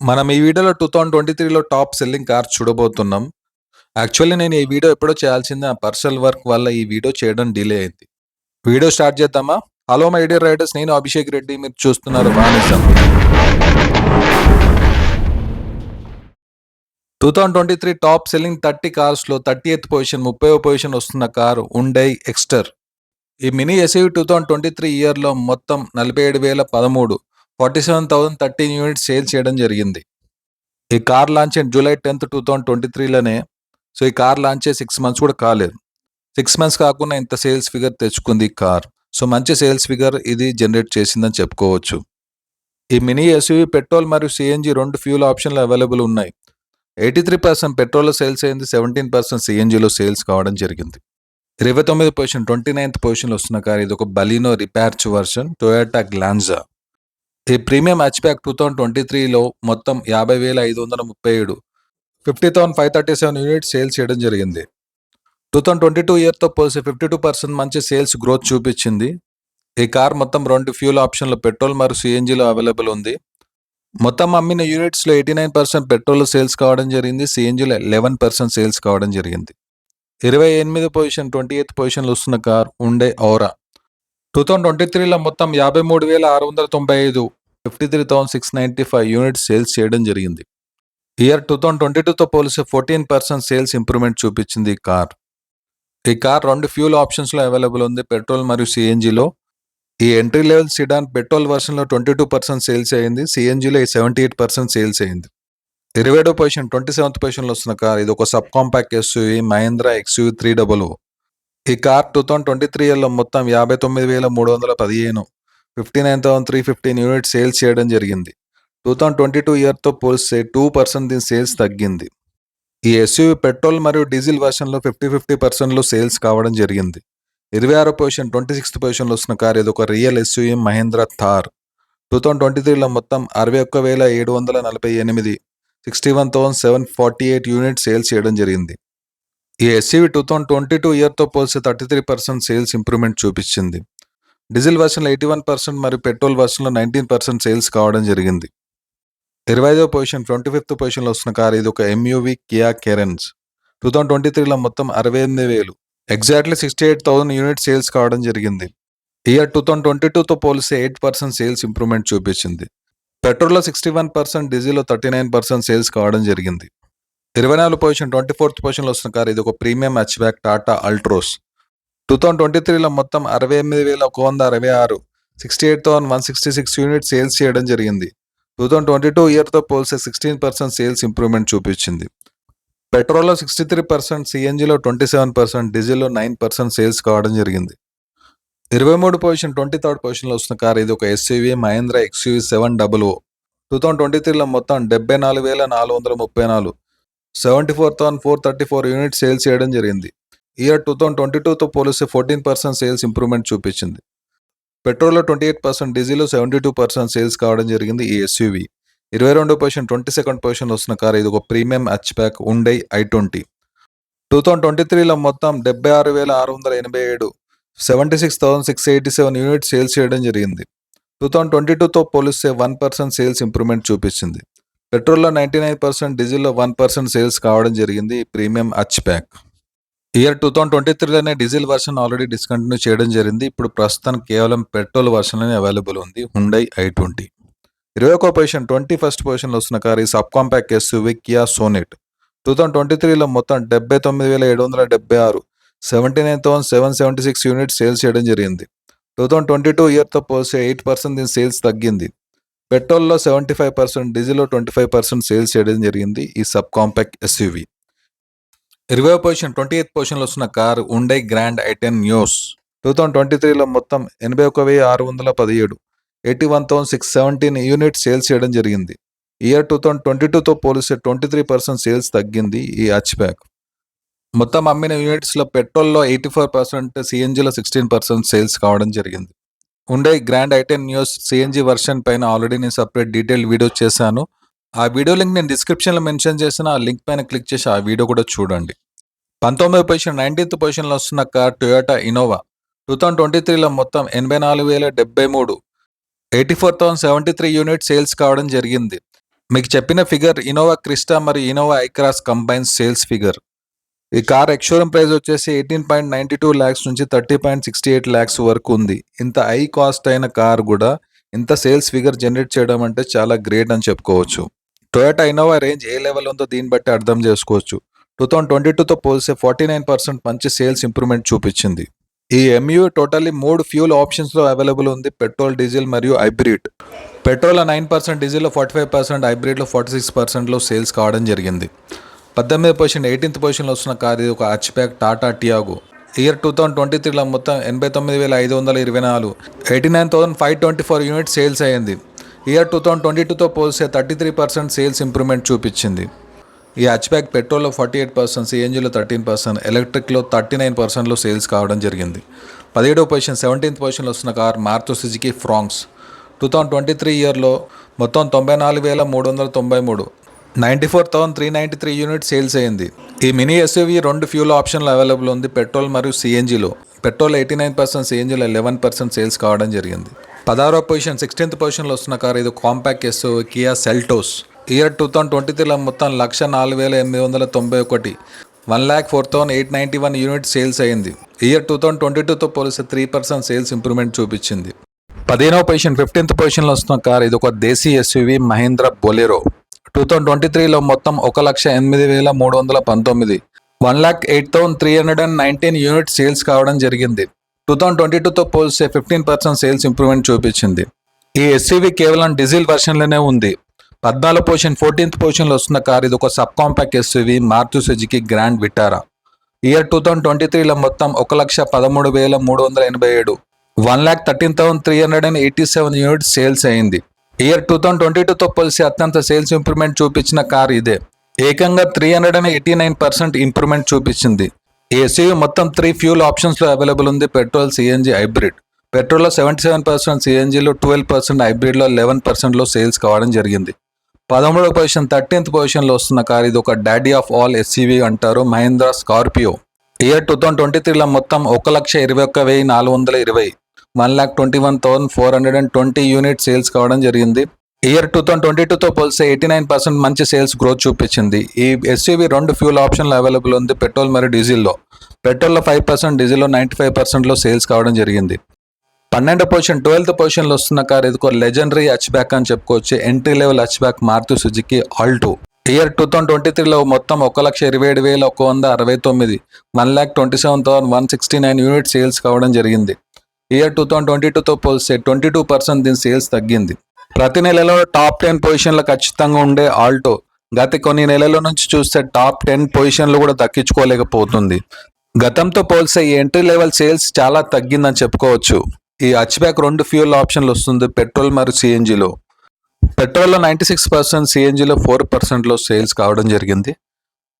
మనం ఈ వీడియోలో టూ థౌజండ్ ట్వంటీ త్రీలో టాప్ సెల్లింగ్ కార్స్ చూడబోతున్నాం. యాక్చువల్లీ నేను ఈ వీడియో ఎప్పుడో చేయాల్సిందే ఆ పర్సనల్ వర్క్ వల్ల ఈ వీడియో చేయడం డిలే అయింది. వీడియో స్టార్ట్ చేద్దామా? హలో మై డియర్ రైడర్స్ నేను అభిషేక్ రెడ్డి మీరు చూస్తున్నారు బానిసం two thousand twenty three top selling thirty కార్స్లో thirty eighth position ముప్పై పొజిషన్ వస్తున్న కారు ఉండై ఎక్స్టర్ ఈ mini SUV two thousand twenty three ఇయర్లో మొత్తం నలభై ఏడు వేల పదమూడు forty seven thousand thirteen units sale చేయడం జరిగింది. ఈ car launch July tenth two thousand twenty త్రీలోనే so ఈ కార్ లాంచ్ సిక్స్ మంత్స్ కూడా కాలేదు. సిక్స్ మంత్స్ కాకుండా ఇంత సేల్స్ ఫిగర్ తెచ్చుకుంది ఈ కార్. సో మంచి సేల్స్ ఫిగర్ ఇది జనరేట్ చేసిందని చెప్పుకోవచ్చు. ఈ మినీ ఎస్యూవి పెట్రోల్ మరియు సిఎన్జి రెండు ఫ్యూల్ ఆప్షన్లు అవైలబుల్ ఉన్నాయి. ఎయిటీ త్రీ పర్సెంట్ పెట్రోల్లో సేల్స్ అయింది సెవెంటీన్ పర్సెంట్ సిఎన్జిలో సేల్స్ కావడం జరిగింది. ఇరవై తొమ్మిది పొజిషన్ ట్వంటీ నైన్త్ పొజిషన్లో వస్తున్న కార్. ఇది ఒక బలినో రిపార్చ్ వర్షన్ టొయోటా గ్లాన్జా ఈ premium hatchback two thousand twenty త్రీలో మొత్తం యాభై వేల ఐదు వందల ముప్పై ఏడు. Fifty thousand five thirty seven units sales చేయడం జరిగింది. టూ థౌసండ్ ట్వంటీ టూ ఇయర్తో పోల్సి ఫిఫ్టీ టూ పర్సెంట్ మంచి సేల్స్ గ్రోత్ చూపించింది. ఈ కార్ మొత్తం రెండు ఫ్యూల్ ఆప్షన్లు పెట్రోల్ మరియు సిఎన్జిలో అవైలబుల్ ఉంది. మొత్తం అమ్మిన యూనిట్స్లో eighty nine percent petrol sales కావడం జరిగింది. సిఎన్జిలో లెవెన్ పర్సెంట్ సేల్స్ కావడం జరిగింది. ఇరవై ఎనిమిది పొజిషన్ ట్వంటీ ఎయిత్ పొజిషన్లో వస్తున్న కార్ ఉండే ఔరా టూ థౌసండ్ ట్వంటీ త్రీలో మొత్తం యాభై మూడు వేల ఆరు వందల తొంభై ఐదు fifty three thousand six ninety five units sales చేయడం జరిగింది. ఇయర్ టూ థౌసండ్ ట్వంటీ టూతో పోలిస్తే ఫోర్టీన్ పర్సెంట్ సేల్స్ ఇంప్రూవ్మెంట్ చూపించింది ఈ కార్. ఈ కార్ రెండు ఫ్యూల్ ఆప్షన్స్లో అవైలబుల్ ఉంది పెట్రోల్ మరియు సిఎన్జిలో ఈ ఎంట్రీ లెవెల్ సిడాన్ పెట్రోల్ వర్షన్లో ట్వంటీ టూ పర్సెంట్ సేల్స్ అయింది సిఎన్జిలో సెవెంటీ ఎయిట్ పర్సెంట్ సేల్స్ అయింది. ఇరవై ఏడో పొజిషన్ ట్వంటీ సెవెంత్ పొజిషన్లో వస్తున్న కార్ ఇది ఒక sub compact SUV Mahindra XUV three double ఈ car two thousand twenty three ఇయర్లో మొత్తం యాభై తొమ్మిది వేల మూడు వందల పదిహేను fifty nine thousand three fifteen unit sales చేయడం జరిగింది. టూ థౌసండ్ ట్వంటీ టూ ఇయర్తో పోలిస్తే టూ పర్సెంట్ దీని సేల్స్ తగ్గింది. ఈ ఎస్యూవి పెట్రోల్ మరియు డీజిల్ వర్షన్లో ఫిఫ్టీ ఫిఫ్టీ పర్సెంట్లో సేల్స్ కావడం జరిగింది. ఇరవై ఆరో పొజిషన్ ట్వంటీ సిక్స్త్ పొజిషన్లో వస్తున్న కార్ ఇది ఒక real SUV Mahindra Thar. Two thousand twenty త్రీలో మొత్తం అరవై ఒక్క వేల ఏడు వందల నలభై ఎనిమిది sixty one thousand seven forty eight unit sales చేయడం జరిగింది. ఈ SUV two thousand twenty two ఇయర్తో పోల్చి thirty three percent sales improvement చూపించింది. డీజిల్ వర్షన్లో ఎయిటీ వన్ పర్సెంట్ మరియు పెట్రోల్ వర్షన్లో నైన్టీన్ పర్సెంట్ సేల్స్ కావడం జరిగింది. ఇరవై ఐదో పొజిషన్ ట్వంటీ ఫిఫ్త్ పొజిషన్లో వస్తున్న కార్ ఇది ఒక MUV Kia Carens two thousand twenty త్రీలో మొత్తం అరవై ఎనిమిది వేలు. Exactly sixty eight thousand unit sales కావడం జరిగింది. ఇయర్ టూ థౌసండ్ ట్వంటీ టూతో పోలిస్తే ఎయిట్ పర్సెంట్ సేల్స్ ఇంప్రూవ్మెంట్ చూపించింది. పెట్రోల్లో సిక్స్టీ వన్ పర్సెంట్ డీజిల్లో థర్టీ నైన్ పర్సెంట్ సేల్స్ కావడం జరిగింది. ఇరవై నాలుగు పొజిషన్ ట్వంటీ ఫోర్త్ పొజిషన్లో వస్తున్న కార్ ఇది ఒక premium hatchback Tata Altroz two thousand twenty త్రీలో మొత్తం అరవై ఎనిమిది వేల ఒక వంద అరవై ఆరు sixty eight thousand one sixty six unit sales చేయడం జరిగింది. టూ థౌసండ్ ట్వంటీ టూ ఇయర్తో పోల్సే సిక్స్టీన్ పర్సెంట్ సేల్స్ ఇంప్రూవ్మెంట్ చూపించింది. పెట్రోల్లో సిక్స్టీ త్రీ పర్సెంట్ సిఎన్జిలో ట్వంటీ సెవెన్ పర్సెంట్ డీజిల్లో నైన్ పర్సెంట్ సేల్స్ కావడం జరిగింది. ఇరవై మూడు పొజిషన్ ట్వంటీ థర్డ్ పొజిషన్లో వస్తున్న కార్ ఇది ఒక SUV Mahindra XUV seven double O two thousand twenty త్రీలో మొత్తం డెబ్బై నాలుగు వేల నాలుగు వందల ముప్పై నాలుగు seventy four thousand four thirty four unit sales చేయడం జరిగింది. ఇయర్ టూ థౌజండ్ ట్వంటీ టూతో పోలిస్తే ఫోర్టీన్ పర్సెంట్ సేల్స్ ఇంప్రూవ్మెంట్ చూపించింది. పెట్రోల్లో ట్వంటీ ఎయిట్ పర్సెంట్ డీజిల్లో సెవెంటీ టూ పర్సెంట్ సేల్స్ కావడం జరిగింది ఈ ఎస్యూవీ. ఇరవై రెండు పొజిషన్ ట్వంటీ సెకండ్ పొజిషన్ వస్తున్న కార్ ఇది ఒక ప్రీమియం హచ్ ప్యాక్ ఉండే i twenty. Two thousand twenty త్రీలో మొత్తం డెబ్బై ఆరు వేల ఆరు వందల ఎనభై ఏడు seventy six thousand six eighty seven unit sales చేయడం జరిగింది. టూ థౌసండ్ ట్వంటీ టూతో పోలిస్తే వన్ పర్సెంట్ సేల్స్ ఇంప్రూవ్మెంట్ చూపించింది. పెట్రోల్లో నైంటీ నైన్ పర్సెంట్ డీజిల్లో వన్ పర్సెంట్ సేల్స్ కావడం జరిగింది premium hatchback year two thousand twenty త్రీలోనే diesel version already discontinue చేయడం జరిగింది. ఇప్పుడు ప్రస్తుతం కేవలం పెట్రోల్ వర్షన్లోనే అవైలబుల్ ఉంది. హుండై ఐ ట్వంటీ ఇరవై ఒక పొజిషన్ ట్వంటీ ఫస్ట్ పొజిషన్లో వస్తున్న కార్ ఈ sub compact SUV Kia Sonet two thousand twenty త్రీలో మొత్తం డెబ్బై తొమ్మిది వేల ఏడు వందల డెబ్బై ఆరు seventy nine thousand seven seventy six unit sales చేయడం జరిగింది. టూ థౌసండ్ ట్వంటీ టూ ఇయర్తో పోస్తే ఎయిట్ పర్సెంట్ దీని సేల్స్ తగ్గింది. పెట్రోల్లో సెవెంటీ ఫైవ్ పర్సెంట్ డీజిల్లో ట్వంటీ ఫైవ్ పర్సెంట్ సేల్స్ చేయడం జరిగింది ఈ సబ్ కాంపాక్ట్ ఎస్యూవి ఇరవై పొజిషన్ ట్వంటీ ఎయిత్ పొజిషన్లో వస్తున్న కార్ ఉండే grand i ten Nios two thousand twenty త్రీలో మొత్తం ఎనభై ఒక వెయ్యి ఆరు వందల పదిహేడు. Eighty one thousand six seventeen unit sales చేయడం జరిగింది. ఇయర్ టూ థౌజండ్ ట్వంటీ టూతో పోలిస్తే ట్వంటీ త్రీ పర్సెంట్ సేల్స్ తగ్గింది ఈ హచ్ బ్యాక్ మొత్తం అమ్మిన యూనిట్స్లో పెట్రోల్లో ఎయిటీ ఫోర్ పర్సెంట్ సిఎన్జిలో సిక్స్టీన్ పర్సెంట్ సేల్స్ కావడం జరిగింది. ఉండే grand i ten Nios CNG version పైన ఆల్రెడీ నేను సపరేట్ డీటెయిల్ వీడియో చేశాను. ఆ వీడియో లింక్ నేను డిస్క్రిప్షన్లో మెన్షన్ చేసిన ఆ లింక్ పైన క్లిక్ చేసి ఆ వీడియో కూడా చూడండి. పంతొమ్మిది పొజిషన్ నైన్టీన్త్ పొజిషన్లో వస్తున్న car Toyota Innova two thousand twenty త్రీలో మొత్తం ఎనభై నాలుగు వేల డెబ్బై మూడు. Eighty four thousand seventy three unit sales కావడం జరిగింది. మీకు చెప్పిన ఫిగర్ ఇనోవా క్రిస్టా మరియు Innova Hycross combine sales figure. ఈ కార్ ఎక్స్షోరూమ్ ప్రైస్ వచ్చేసి eighteen point ninety two lakhs నుంచి thirty point sixty eight lakhs వరకు ఉంది. ఇంత హై కాస్ట్ అయిన కార్ కూడా ఇంత సేల్స్ ఫిగర్ జనరేట్ చేయడం అంటే చాలా గ్రేట్ అని చెప్పుకోవచ్చు. టొయోటా ఇన్నోవా రేంజ్ ఏ లెవెల్ ఉందో దీన్ని బట్టి అర్థం చేసుకోవచ్చు. టూ థౌజండ్ ట్వంటీ టూతో పోలిస్తే ఫార్టీ నైన్ పర్సెంట్ మంచి సేల్స్ ఇంప్రూవ్మెంట్ చూపించింది. ఈ ఎంయూ టోటల్లీ మూడు ఫ్యూల్ ఆప్షన్స్లో అవైలబుల్ ఉంది. పెట్రోల్ డీజిల్ మరియు హైబ్రిడ్. పెట్రోల్ నైన్ పర్సెంట్ డీజిల్లో ఫార్టీ ఫైవ్ పర్సెంట్ హైబ్రిడ్లో ఫార్టీ సిక్స్ పర్సెంట్లో సేల్స్ కావడం జరిగింది. పద్దెనిమిది పొజిషన్ ఎయిటీన్త్ పొజిషన్లో వస్తున్న కార్ ఇది ఒక hatchback Tata Tiago year two thousand twenty త్రీలో మొత్తం ఎనభై తొమ్మిది వేల ఐదు వందల ఇరవై నాలుగు. Eighty nine thousand five twenty four unit sales అయ్యింది. ఇయర్ టూ థౌజండ్ ట్వంటీ టూతో పోలిస్తే thirty three percent sales improvement చూపించింది. ఈ హచ్ బ్యాక్ పెట్రోల్లో ఫార్టీ ఎయిట్ పర్సెంట్ సిఎన్జీలో థర్టీన్ పర్సెంట్ ఎలక్ట్రిక్లో థర్టీ నైన్ పర్సెంట్లో సేల్స్ కావడం జరిగింది. పదిహేడవ పొజిషన్ సెవెంటీన్త్ పొజిషన్లో వస్తున్న car Maruti Suzuki Fronx. Two thousand twenty three ఇయర్లో మొత్తం తొంభై నాలుగు వేల మూడు వందల తొంభై మూడు. Ninety four thousand three ninety three unit sales అయింది. ఈ మినీ ఎస్యూవీ రెండు ఫ్యూల్ ఆప్షన్లు అవైలబుల్ ఉంది పెట్రోల్ మరియు సిఎన్జిలో పెట్రోల్ ఎయిటీ నైన్ పర్సెంట్ సిఎన్జిలో లెవెన్ పర్సెంట్ సేల్స్ కావడం జరిగింది. పదహారో పొజిషన్ సిక్స్టీన్త్ పొజిషన్లో వస్తున్న కార్ ఇది compact S Kia Seltos year two thousand twenty త్రీలో మొత్తం లక్ష నాలుగు వేల ఎనిమిది వందల తొంభై ఒకటి. One lakh four thousand eight ninety one unit sales అయింది. ఇయర్ టూ థౌసండ్ ట్వంటీ టూతో పోలిస్తే త్రీ పర్సెంట్ సేల్స్ ఇంప్రూవ్మెంట్ చూపించింది. పదిహేనవ పొజిషన్ ఫిఫ్టీన్త్ పొజిషన్లో వస్తున్న కార్ ఇది ఒక దేశీ SUV Mahindra Bolero. Two thousand twenty త్రీలో మొత్తం ఒక లక్ష ఎనిమిది వేల మూడు వందల పంతొమ్మిది. One lakh eight thousand three hundred and nineteen unit sales కావడం జరిగింది. టూ థౌజండ్ ట్వంటీ టూతో పోల్స్తే ఫిఫ్టీన్ పర్సెంట్ సేల్స్ ఇంప్రూవ్మెంట్ చూపించింది. ఈ ఎస్సీవీ కేవలం డీజిల్ వెర్షన్లోనే ఉంది. పద్నాలుగు పొజిషన్ ఫోర్టీన్త్ పొజిషన్లో వస్తున్న కార్ ఇది ఒక sub compact SUV Maruti Suzuki Grand Vitara year two thousand twenty త్రీలో మొత్తం ఒక లక్ష పదమూడు వేల మూడు వందల ఎనభై ఏడు. One lakh thirteen thousand three hundred and eighty seven units sales అయింది. ఇయర్ టూ థౌజండ్ ట్వంటీ టూతో పోలిసి అత్యంత సేల్స్ ఇంప్రూవ్మెంట్ చూపించిన కార్ ఇదే. ఏకంగా three hundred and eighty nine percent improvement చూపించింది. ఏసీయూ మొత్తం త్రీ ఫ్యూల్ ఆప్షన్స్లో అవైలబుల్ ఉంది. పెట్రోల్ సిఎన్జి హైబ్రిడ్ పెట్రోల్లో సెవెంటీ సెవెన్ పర్సెంట్ సిఎన్జిలో ట్వెల్వ్ పర్సెంట్ హైబ్రిడ్లో లెవెన్ పర్సెంట్లో సేల్స్ కావడం జరిగింది. పదమూడవ పొజిషన్ థర్టీన్త్ పొజిషన్లో వస్తున్న కార్ ఇది ఒక డాడీ ఆఫ్ ఆల్ ఎస్సీవీ అంటారు. Mahindra Scorpio year two thousand twenty త్రీలో మొత్తం ఒక లక్ష ఇరవై ఒక్క వెయ్యి నాలుగు వందల ఇరవై. One lakh twenty one thousand four hundred and twenty unit sales కావడం జరిగింది. ఇయర్ టూ థౌసండ్ ట్వంటీ టూతో పోలిస్తే ఎయిటీ నైన్ పర్సెంట్ మంచి సేల్స్ గ్రోత్ చూపించింది. ఈ ఎస్యూవి రెండు ఫ్యూల్ ఆప్షన్లు అవైలబుల్ ఉంది పెట్రోల్ మరియు డీజిల్లో. పెట్రోల్లో ఫైవ్ పర్సెంట్ డీజిల్లో నైంటీ ఫైవ్ పర్సెంట్లో సేల్స్ కావడం జరిగింది. పన్నెండు పొజిషన్ ట్వెల్త్ పొజిషన్లో వస్తున్న కార్ ఇది ఒక లెజెండరీ హచ్ బ్యాక్ అని చెప్పుకోవచ్చు. Entry level hatchback Maruti Suzuki Alto year two thousand twenty త్రీలో మొత్తం ఒక లక్ష ఇరవై ఏడు వేల ఒక వంద అరవై తొమ్మిది one lakh twenty seven thousand one sixty nine unit sales కావడం జరిగింది. ఇయర్ టూ థౌసండ్ ట్వంటీ టూతో పోలిస్తే ట్వంటీ టూ పర్సెంట్ దీని సేల్స్ తగ్గింది. ప్రతి నెలలో టాప్ టెన్ పొజిషన్లో ఖచ్చితంగా ఉండే ఆల్టో. గత కొన్ని నెలల నుంచి చూస్తే టాప్ టెన్ పొజిషన్లు కూడా దక్కించుకోలేకపోతుంది. గతంతో పోల్సే ఈ ఎంట్రీ లెవెల్ సేల్స్ చాలా తగ్గిందని చెప్పుకోవచ్చు. ఈ హచ్బ్యాక్ రెండు ఫ్యూల్ ఆప్షన్లు వస్తుంది పెట్రోల్ మరియు సిఎన్జిలో. పెట్రోల్లో నైంటీ సిక్స్ పర్సెంట్ సిఎన్జిలో ఫోర్ పర్సెంట్లో సేల్స్ కావడం జరిగింది.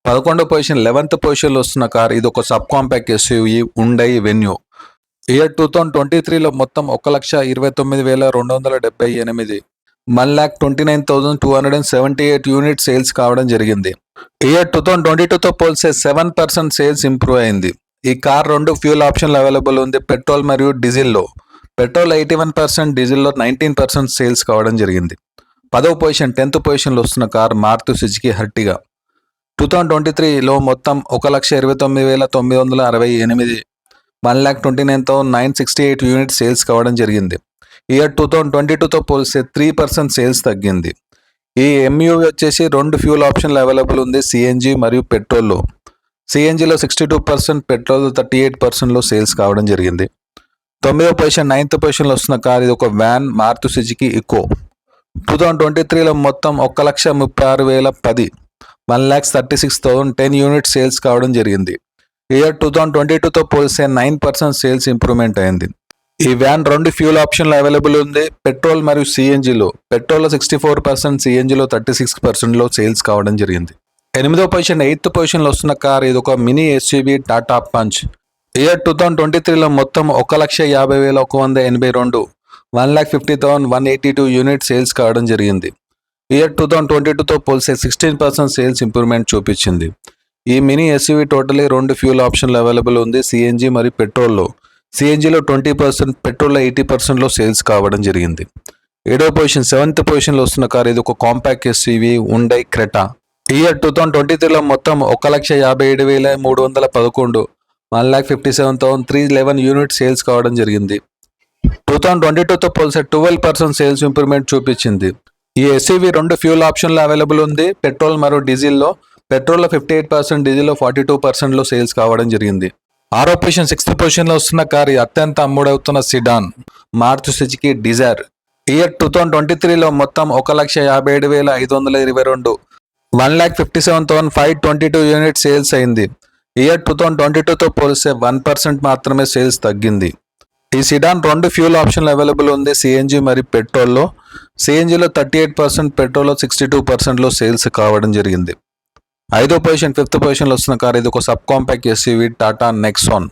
పదకొండో పొజిషన్ లెవెన్త్ పొజిషన్లో వస్తున్న కార్ ఇది ఒక sub compact SUV Hyundai Venue. Year two thousand twenty త్రీలో మొత్తం ఒక లక్ష ఇరవై తొమ్మిది వేల రెండు వందల డెబ్బై ఎనిమిది. One lakh twenty nine thousand two hundred and seventy eight unit sales కావడం జరిగింది. ఇయర్ టూ థౌసండ్ ట్వంటీ టూతో పోల్సే సెవెన్ పర్సెంట్ సేల్స్ ఇంప్రూవ్ అయింది. ఈ కార్ రెండు ఫ్యూల్ ఆప్షన్లు అవైలబుల్ ఉంది పెట్రోల్ మరియు డీజిల్లో. పెట్రోల్ ఎయిటీ వన్ పర్సెంట్ డీజిల్లో నైన్టీన్ పర్సెంట్ సేల్స్ కావడం జరిగింది. పదవ పొజిషన్ టెన్త్ పొజిషన్లో వస్తున్న car Maruti Suzuki Ertiga. Two thousand twenty త్రీలో మొత్తం ఒక లక్ష ఇరవై తొమ్మిది వేల తొమ్మిది వందల అరవై ఎనిమిది. One lakh twenty nine thousand nine sixty eight unit sales కావడం జరిగింది. ఇయర్ టూ థౌసండ్ ట్వంటీ టూతో పోలిస్తే త్రీ పర్సెంట్ సేల్స్ తగ్గింది. ఈ ఎంయూవి వచ్చేసి రెండు ఫ్యూల్ ఆప్షన్లు అవైలబుల్ ఉంది సిఎన్జి మరియు పెట్రోల్లో సిఎన్జిలో sixty two percent petrol thirty eight పర్సెంట్లో సేల్స్ కావడం జరిగింది. తొమ్మిదో పొజిషన్ నైన్త్ పొజిషన్లో వస్తున్న కార్ ఇది ఒక van Maruti Suzuki Eeco two thousand twenty త్రీలో మొత్తం ఒక లక్ష ముప్పై ఆరు వేల పది. One lakhs thirty six thousand ten unit sales కావడం జరిగింది. ఇయర్ టూ థౌజండ్ ట్వంటీ టూతో పోలిస్తే నైన్ పర్సెంట్ సేల్స్ ఇంప్రూవ్మెంట్ అయింది. ఈ వ్యాన్ రెండు ఫ్యూల్ ఆప్షన్లు అవైలబుల్ ఉంది. పెట్రోల్ మరియు సిఎన్జిలో పెట్రోల్లో సిక్స్టీ ఫోర్ పర్సెంట్ సిఎన్జిలో థర్టీ సిక్స్ పర్సెంట్లో సేల్స్ కావడం జరిగింది. ఎనిమిదో పొజిషన్ ఎయిత్ పొజిషన్లో వస్తున్న కార్ ఇది ఒక mini SUV Tata Punch year two thousand twenty త్రీలో మొత్తం ఒక లక్ష యాభై వేల ఒక వంద ఎనభై రెండు one lakh fifty thousand one eighty two unit sales కావడం జరిగింది. ఇయర్ టూ థౌజండ్ ట్వంటీ టూతో పోలిస్తే సిక్స్టీన్ పర్సెంట్ సేల్స్ ఇంప్రూవ్మెంట్ చూపించింది. ఈ మినీ ఎస్యూవి టోటలీ రెండు ఫ్యూల్ ఆప్షన్లు అవైలబుల్ ఉంది. సిఎన్జి మరియు పెట్రోల్లో సిఎన్జిలో ట్వంటీ పర్సెంట్ పెట్రోల్లో ఎయిటీ పర్సెంట్లో సేల్స్ కావడం జరిగింది. ఏడో పొజిషన్ సెవెంత్ పొజిషన్లో వస్తున్న కార్ ఇది ఒక compact SUV Hyundai Creta year two thousand twenty త్రీలో మొత్తం ఒక లక్ష యాభై ఏడు వేల మూడు వందల పదకొండు one lakh fifty seven thousand three eleven unit sales కావడం జరిగింది. టూ థౌసండ్ ట్వంటీ టూతో పోల్సే ట్వెల్వ్ పర్సెంట్ సేల్స్ ఇంప్రూవ్మెంట్ చూపించింది. ఈ ఎస్యూవి రెండు ఫ్యూల్ ఆప్షన్లు అవైలబుల్ ఉంది. పెట్రోల్ మరియు డీజిల్లో పెట్రోల్లో ఫిఫ్టీ ఎయిట్ పర్సెంట్ డీజిల్లో ఫార్టీ టూ పర్సెంట్లో సేల్స్ కావడం జరిగింది. ఆరో పొజిషన్ సిక్స్త్ పొజిషన్లో వస్తున్న కార్ అత్యంత అమ్ముడవుతున్న sedan Maruti Suzuki Dzire year two thousand twenty త్రీలో మొత్తం ఒక లక్ష యాభై ఏడు వేల ఐదు వందల ఇరవై రెండు. One lakh fifty seven thousand five twenty two unit sales అయింది. ఇయర్ టూ థౌసండ్ ట్వంటీ టూతో పోలిస్తే వన్ పర్సెంట్ మాత్రమే సేల్స్ తగ్గింది. ఈ సిడాన్ రెండు ఫ్యూల్ ఆప్షన్లు అవైలబుల్ ఉంది. సిఎన్జి మరియు పెట్రోల్లో. సిఎన్జిలో థర్టీ ఎయిట్ పర్సెంట్ పెట్రోల్లో సిక్స్టీ టూ పర్సెంట్లో సేల్స్ కావడం జరిగింది. ఐదో పొజిషన్ ఫిఫ్త్ పొజిషన్లో వస్తున్న కార్ ఇది ఒక sub compact SUV Tata Nexon.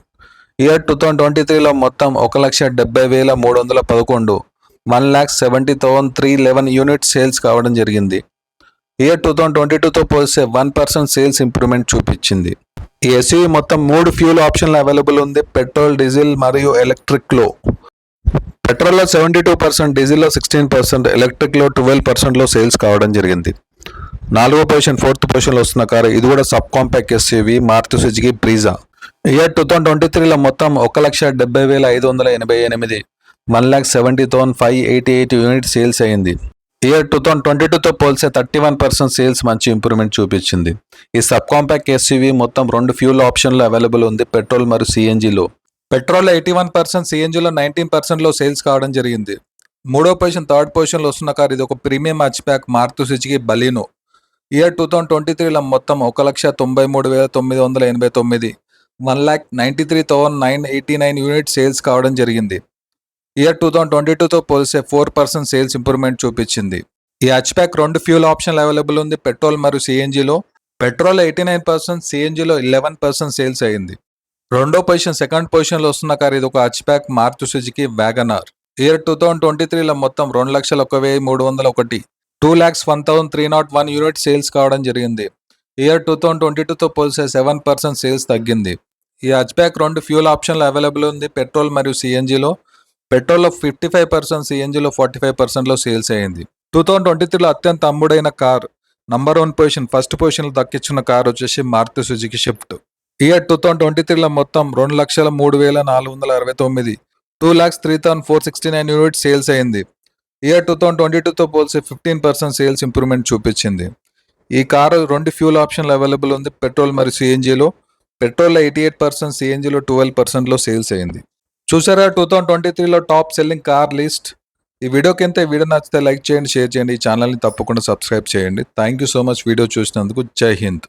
Year two thousand twenty త్రీలో మొత్తం ఒక లక్ష డెబ్బై వేల మూడు వందల పదకొండు one lakh seventy thousand three eleven unit sales కావడం జరిగింది. ఇయర్ టూ థౌసండ్ ట్వంటీ టూతో పోలిస్తే వన్ పర్సెంట్ సేల్స్ ఇంప్రూవ్మెంట్ చూపించింది. ఈ ఎస్యూవి మొత్తం మూడు ఫ్యూల్ ఆప్షన్లు అవైలబుల్ ఉంది పెట్రోల్ డీజిల్ మరియు ఎలక్ట్రిక్లో. పెట్రోల్లో సెవెంటీ టూ పర్సెంట్ డీజిల్లో సిక్స్టీన్ పర్సెంట్ ఎలక్ట్రిక్లో ట్వెల్వ్ పర్సెంట్లో సేల్స్ కావడం జరిగింది. నాలుగో పొజిషన్ ఫోర్త్ పొజిషన్లో వస్తున్న కారు ఇది కూడా sub compact SUV Maruti Suzuki Brezza year two thousand twenty త్రీలో మొత్తం ఒక లక్ష డెబ్బై వేల ఐదు వందల ఎనభై ఎనిమిది one lakh seventy thousand five eighty eight unit sales అయింది. ఇయర్ టూ థౌసండ్ ట్వంటీ టూతో పోల్సే థర్టీ వన్ పర్సెంట్ సేల్స్ మంచి ఇంప్రూవ్మెంట్ చూపించింది. ఈ సబ్ కాంపాక్ట్ ఎస్యూవి మొత్తం రెండు ఫ్యూల్ ఆప్షన్లు అవైలబుల్ ఉంది పెట్రోల్ మరియు సిఎన్జిలో పెట్రోల్ ఎయిటీ వన్ పర్సెంట్ సిఎన్జిలో నైన్టీన్ పర్సెంట్లో సేల్స్ కావడం జరిగింది. మూడో పొజిషన్ థర్డ్ పొజిషన్లో వస్తున్న కార్ ఇది ఒక premium hatchback Maruti Suzuki Baleno. Year two thousand twenty త్రీలో మొత్తం ఒక లక్ష తొంభై మూడు వేల తొమ్మిది వందల ఎనభై తొమ్మిది. One lakh ninety three thousand nine eighty nine unit sales కావడం జరిగింది. ఇయర్ టూ థౌజండ్ ట్వంటీ టూతో పోలిస్తే ఫోర్ పర్సెంట్ సేల్స్ ఇంప్రూవ్మెంట్ చూపించింది. ఈ హచ్ ప్యాక్ రెండు ఫ్యూల్ ఆప్షన్లు అవైలబుల్ ఉంది. పెట్రోల్ మరియు సిఎన్జిలో పెట్రోల్ ఎయిటీ నైన్ పర్సెంట్ సిఎన్జిలో ఇలెవెన్ పర్సెంట్ సేల్స్ అయింది. రెండో పొజిషన్ సెకండ్ పొజిషన్లో వస్తున్న కార్ ఇది ఒక hatchback Maruti Suzuki WagonR. Year two thousand twenty త్రీలో మొత్తం రెండు లక్షల ఒక వెయ్యి మూడు వందల ఒకటి. Two lakhs one thousand three naught one unit sales కావడం జరిగింది. ఇయర్ టూ థౌసండ్ ట్వంటీ టూతో పోలిస్తే సెవెన్ పర్సెంట్ సేల్స్ తగ్గింది. ఈ హచ్బ్యాక్ రెండు ఫ్యూల్ ఆప్షన్లు అవైలబుల్ ఉంది. పెట్రోల్ మరియు సిఎన్జిలో. పెట్రోల్లో ఫిఫ్టీ ఫైవ్ పర్సెంట్ సిఎన్జిలో ఫార్టీ ఫైవ్ పర్సెంట్లో సేల్స్ అయ్యింది టూ థౌసండ్ ట్వంటీ త్రీలో అత్యంత అమ్ముడైన car number one position first పొజిషన్లో దక్కించిన కార్ వచ్చేసి Maruti Suzuki Swift. Year two thousand twenty త్రీలో మొత్తం రెండు లక్షల మూడు వేల నాలుగు వందల అరవై తొమ్మిది. Two lakhs three thousand four sixty nine unit sales అయింది. ఇయర్ టూ థౌజండ్ ట్వంటీ టూతో పోల్సి ఫిఫ్టీన్ పర్సెంట్ సేల్స్ ఇంప్రూవ్మెంట్ చూపించింది. ఈ కారు రెండు ఫ్యూల్ ఆప్షన్లు అవైలబుల్ ఉంది. పెట్రోల్ మరియు సిఎన్జిలో పెట్రోల్లో ఎయిటీ ఎయిట్ పర్సెంట్ సిఎన్జిలో ట్వెల్వ్ పర్సెంట్లో సేల్స్ అయింది. చూసారా టూ థౌజండ్ ట్వంటీ త్రీలో టాప్ సెల్లింగ్ కార్ లిస్ట్ ఈ వీడియో కింద వీడియో నచ్చితే లైక్ చేయండి షేర్ చేయండి. ఈ ఛానల్ని తప్పకుండా సబ్స్క్రైబ్ చేయండి. Thank you so much video చూసినందుకు జై హింద్.